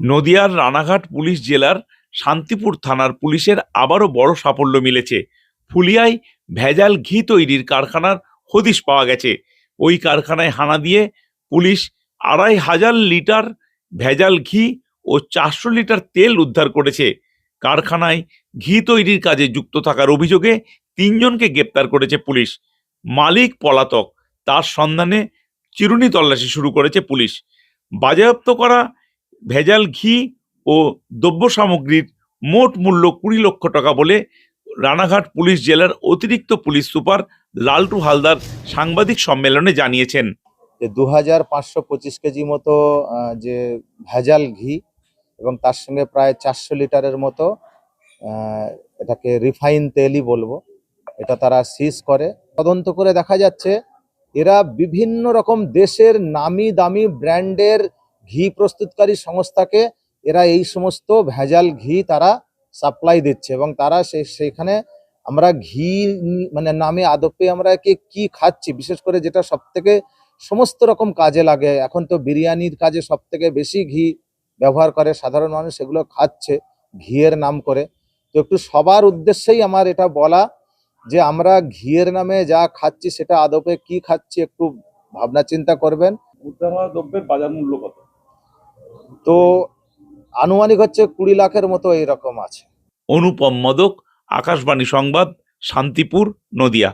নদিয়ার রানাঘাট পুলিশ জেলার শান্তিপুর থানার পুলিশের আবারও বড় সাফল্য মিলেছে। ফুলিয়ায় ভেজাল ঘি তৈরির কারখানার হদিশ পাওয়া গেছে। ওই কারখানায় হানা দিয়ে পুলিশ আড়াই হাজার লিটার ভেজাল ঘি ও চারশো লিটার তেল উদ্ধার করেছে। কারখানায় ঘি তৈরির কাজে যুক্ত থাকার অভিযোগে তিনজনকে গ্রেপ্তার করেছে পুলিশ। মালিক পলাতক, তার সন্ধানে চিরুনি তল্লাশি শুরু করেছে পুলিশ। বাজেয়াপ্ত করা ভেজাল ঘি ও দ্রব্য সামগ্রীর মোট মূল্য কুড়ি লক্ষ টাকা বলে রানাঘাট পুলিশ জেলার অতিরিক্ত পুলিশ সুপার লালটু হালদার সাংবাদিক সম্মেলনে জানিয়েছেন। যে দু হাজার পাঁচশো পঁচিশ কেজি মতো যে ভেজাল ঘি এবং তার সঙ্গে প্রায় চারশো লিটারের মতো এটাকে রিফাইন তেলই বলব, এটা তারা সিজ করে। তদন্ত করে দেখা যাচ্ছে, এরা বিভিন্ন রকম দেশের নামি দামি ব্র্যান্ডের ঘি প্রস্তুতকারী সংস্থাকে এরা এই সমস্ত ভেজাল ঘি তারা সাপ্লাই দিচ্ছে এবং তারা সেখানে আমরা ঘি মানে নামে আদপে আমরা কি কি খাচ্ছি, বিশেষ করে যেটা সব থেকে সমস্ত রকম কাজে লাগে। এখন তো বিরিয়ানির কাজে সব থেকে বেশি ঘি ব্যবহার করে, সাধারণ মানুষ সেগুলো খাচ্ছে ঘিয়ের নাম করে। তো একটু সবার উদ্দেশ্যেই আমার এটা বলা যে আমরা ঘিয়ের নামে যা খাচ্ছি সেটা আদপে কি খাচ্ছি একটু ভাবনা চিন্তা করবেন। উদ্ধার হওয়া দ্রব্যের বাজার মূল্য কত? তো আনুমানিক হচ্ছে কুড়ি লাখের মতো এইরকম আছে। অনুপম মদক আকাশবাণী সংবাদ শান্তিপুর নদিয়া।